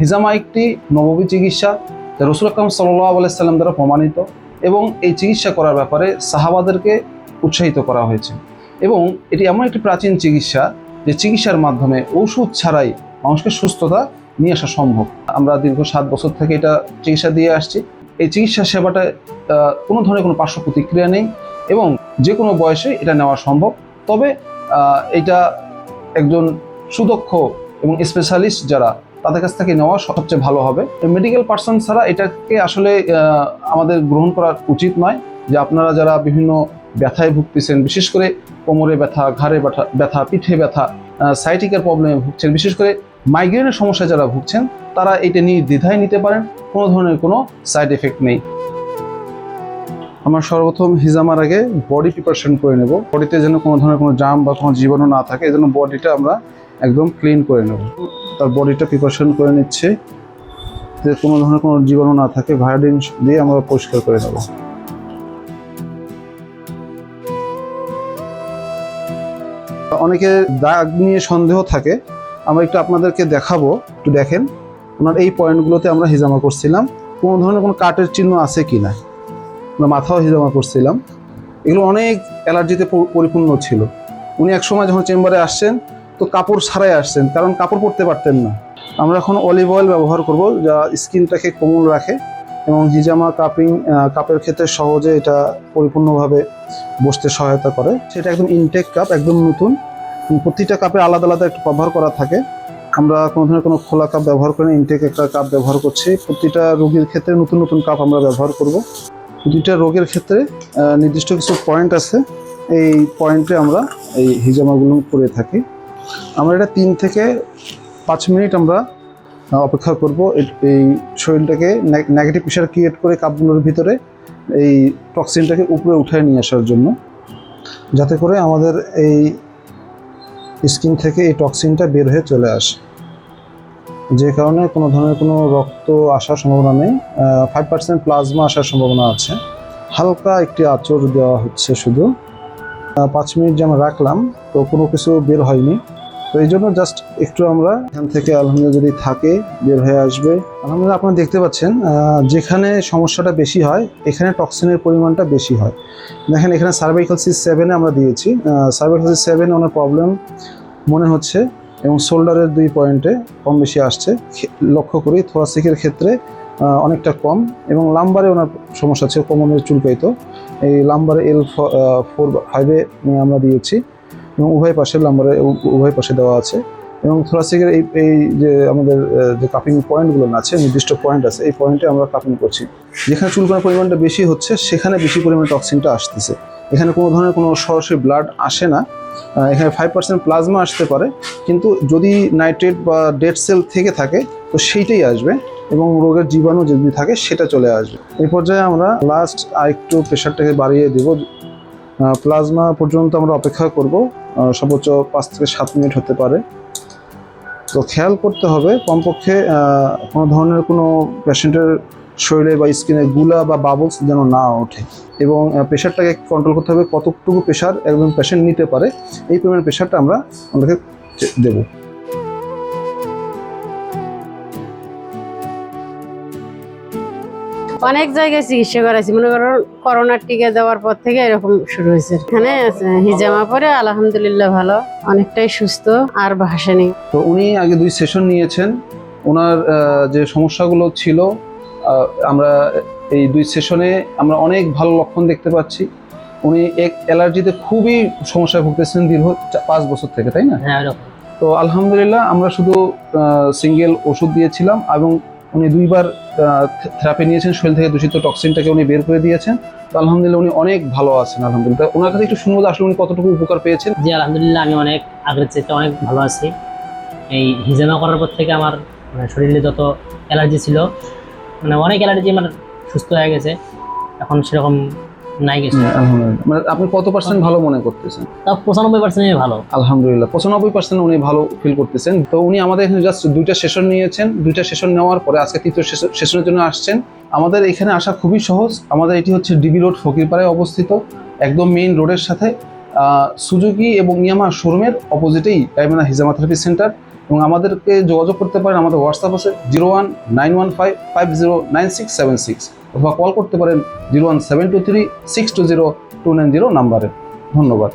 হিজামা একটি নববী চিকিৎসা যা রসুল আকরম সাল্লাহ আলাইসাল্লাম দ্বারা প্রমাণিত এবং এই চিকিৎসা করার ব্যাপারে সাহাবাদেরকে উৎসাহিত করা হয়েছে। এবং এটি এমন একটি প্রাচীন চিকিৎসা যে চিকিৎসার মাধ্যমে ঔষধ ছাড়াই মানুষকে সুস্থতা নিয়ে আসা সম্ভব। আমরা দীর্ঘ সাত বছর থেকে এটা চিকিৎসা দিয়ে আসছি। এই চিকিৎসা সেবাটা কোনো ধরনের কোনো পার্শ্ব প্রতিক্রিয়া নেই এবং যে কোনো বয়সে এটা নেওয়া সম্ভব। তবে এটা একজন সুদক্ষ এবং স্পেশালিস্ট যারা তাদের কাছ থেকে নেওয়া সবচেয়ে ভালো হবে। মেডিকেল পার্সন ছাড়া এটাকে আসলে আমাদের গ্রহণ করা উচিত নয় যে আপনারা যারা বিভিন্ন ব্যথায় ভুগতেছেন, বিশেষ করে কোমরে ব্যথা, ঘাড়ে ব্যথা ব্যথা, পিঠে ব্যথা সাইটিকের প্রবলেমে ভুগছেন, বিশেষ করে মাইগ্রেনের সমস্যায় যারা ভুগছেন, তারা এটা নিয়ে দ্বিধায় নিতে পারেন, কোনো ধরনের কোনো সাইড এফেক্ট নেই। আমার সর্বপ্রথম হিজামার আগে বডি প্রিপারেশন করে নেব। বডিতে যেন কোনো ধরনের কোনো জাম বা কোনো জীবাণু না থাকে, এই জন্য বডিটা আমরা একদম ক্লিন করে নেব। তার বডিটা প্রিপারেশন করে নিচ্ছে। যে কোনো ধরনের কোনো জীবাণু না থাকে ভায়োডিন দিয়ে আমরা পরিষ্কার করে নেব। অনেকে দাগ নিয়ে সন্দেহ থাকে। আমরা একটু আপনাদেরকে দেখাবো, একটু দেখেন। ওনার এই পয়েন্টগুলোতে আমরা হিজামা করছিলাম। কোনো ধরনের কোনো কাটের চিহ্ন আছে কি না? আমরা মাথাও হিজামা করছিলাম। এগুলো অনেক অ্যালার্জিতে পরিপূর্ণ ছিল। উনি এক সময় যখন চেম্বারে আসছেন তো কাপড় ছাড়াই আসছেন, কারণ কাপড় পরতে পারতেন না। আমরা এখন অলিভ অয়েল ব্যবহার করব, যা স্কিনটাকে কোমল রাখে এবং হিজামা কাপিং কাপের ক্ষেত্রে সহজে এটা পরিপূর্ণভাবে বসতে সহায়তা করে। সেটা একদম ইনটেক কাপ একদম নতুন। প্রতিটা কাপে আলাদা আলাদা একটু ব্যবহার করা থাকে। আমরা কোনো ধরনের কোনো খোলা কাপ ব্যবহার করি না ইনটেক একটা কাপ ব্যবহার করছি। প্রতিটা রোগীর ক্ষেত্রে নতুন নতুন কাপ আমরা ব্যবহার করব। প্রতিটা রোগের ক্ষেত্রে নির্দিষ্ট কিছু পয়েন্ট আছে। এই পয়েন্টে আমরা এই হিজামাগুলো করে থাকি। আমরা এটা তিন থেকে পাঁচ মিনিট আমরা অপেক্ষা করব। এই- শরীরটাকে নেগেটিভ প্রেশার ক্রিয়েট করে কাপগুলোর ভিতরে এই টক্সিনটাকে উপরে উঠায় নিয়ে আসার জন্য। যাতে করে আমাদের এই স্কিন থেকে এই টক্সিনটা বের হয়ে চলে আসে। যে কারণে কোনো ধরনের কোনো রক্ত আসার সম্ভাবনা নেই। ফাইভ পার্সেন্ট প্লাজমা আসার সম্ভাবনা আছে। হালকা একটি আঁচড় দেওয়া হচ্ছে শুধু। পাঁচ মিনিট যে আমরা রাখলাম, তো কোনো কিছু বের হয়নি। তো এই জন্য জাস্ট একটু আমরা এখান থেকে আলহামদুলিল্লাহ যদি থাকে, বের হয়ে আসবে। আলহামদুলিল্লাহ আপনারা দেখতে পাচ্ছেন যেখানে সমস্যাটা বেশি হয়, এখানে টক্সিনের পরিমাণটা বেশি হয়। দেখেন, এখানে সার্ভাইকাল সি সেভেনে আমরা দিয়েছি। সার্ভাইকাল সি সেভেনে ওনার প্রবলেম মনে হচ্ছে এবং শোল্ডারের দুই পয়েন্টে কম বেশি আসছে। লক্ষ্য করি থোরাসিকের ক্ষেত্রে অনেকটা কম এবং লাম্বারে ওনার সমস্যা ছিল কোমরের চুলকাইতো এই লাম্বারে এল ফোর ফাইভে আমরা দিয়েছি। এবং উভয় পাশে লাম্বারে উভয় পাশে দেওয়া আছে। এবং থোরাসিকের এই এই যে আমাদের যে কাপিং পয়েন্টগুলো আছে, নির্দিষ্ট পয়েন্ট আছে, এই পয়েন্টে আমরা কাপিং করছি। যেখানে চুলকানোর পরিমাণটা বেশি হচ্ছে, সেখানে বেশি পরিমাণে টক্সিনটা আসতেছে। এখানে কোনো ধরনের কোনো সরাসরি ব্লাড আসে না। এখানে ফাইভ পার্সেন্ট প্লাজমা আসতে পারে, কিন্তু যদি নাইট্রেট বা ডেড সেল থেকে থাকে, তো সেইটাই আসবে এবং রোগের জীবাণু যদি থাকে, সেটা চলে আসবে। এই পর্যায়ে আমরা লাস্ট আরেকটু প্রেশারটাকে বাড়িয়ে দেব। প্লাজমা পর্যন্ত আমরা অপেক্ষা করব। সর্বোচ্চ পাঁচ থেকে সাত মিনিট হতে পারে। তো খেয়াল করতে হবে, কমপক্ষে কোনো ধরনের কোনো পেশেন্টের শরীরে বা স্কিনে গুলা বা বাবলস যেন না ওঠে। এবং প্রেশারটাকে কন্ট্রোল করতে হবে কতটুকু প্রেশার একজন পেশেন্ট নিতে পারে। এই পরিমাণ প্রেশারটা আমরা ওনাকে দেবো। অনেক জায়গায় চিকিৎসা করাইছি। মনে করো করোনার টিকা দেওয়ার পর থেকে এরকম শুরু হয়েছে। এখানে আছে, হিজামা পরে আলহামদুলিল্লাহ ভালো অনেকটাই সুস্থ আর ভাসেনি। তো উনি আগে দুই সেশন নিয়েছেন। ওনার যে সমস্যাগুলো ছিল আমরা এই দুই সেশনে আমরা অনেক ভালো লক্ষণ দেখতে পাচ্ছি। উনি এক অ্যালার্জিতে খুবই সমস্যায় ভুগতেছেন দীর্ঘ চা- পাঁচ বছর থেকে তাই না? হ্যাঁ তো আলহামদুলিল্লাহ আমরা শুধু সিঙ্গেল ওষুধ দিয়েছিলাম এবং উনি দুইবার থেরাপি নিয়েছেন, শরীর থেকে দূষিত টক্সিনটাকে উনি বের করে দিয়েছেন। তো আলহামদুলিল্লাহ উনি অনেক ভালো আছেন, আলহামদুলিল্লাহ। ওনার কাছে একটু শুনব আসলে উনি কতটুকু উপকার পেয়েছেন। জি, আলহামদুলিল্লাহ, আমি অনেক আগের চেয়ে অনেক ভালো আছি। এই হিজামা করার পর থেকে আমার মানে শরীরে যত অ্যালার্জি ছিল মানে অনেক অ্যালার্জি মানে সুস্থ হয়ে গেছে। এখন সেরকম নাই গেছে মানে আপনি কত পার্সেন্ট ভালো মনে করতেছেন? তাও পঁচানব্বই পার্সেন্টই ভালো। আলহামদুলিল্লাহ পঁচানব্বই পার্সেন্ট উনি ভালো ফিল করতেছেন। তো উনি আমাদের এখানে জাস্ট দুইটা সেশন নিয়েছেন। দুইটা সেশন নেওয়ার পরে আজকে তৃতীয় সেশনের জন্য আসছেন। আমাদের এখানে আসা খুবই সহজ। আমাদের এটি হচ্ছে ডিবি রোড ফকিরপাড়ায় অবস্থিত। একদম মেইন রোডের সাথে সুজুকি এবং ইয়ামা শোরুমের অপোজিটেই ডায়মন্ড হিজামা থেরাপি সেন্টার এবং আমাদেরকে যোগাযোগ করতে পারেন। আমাদের হোয়াটসঅ্যাপ আছে zero one nine one five five zero nine six seven six অথবা কল করতে পারেন zero one seven two three six two zero two nine zero নাম্বারে। ধন্যবাদ।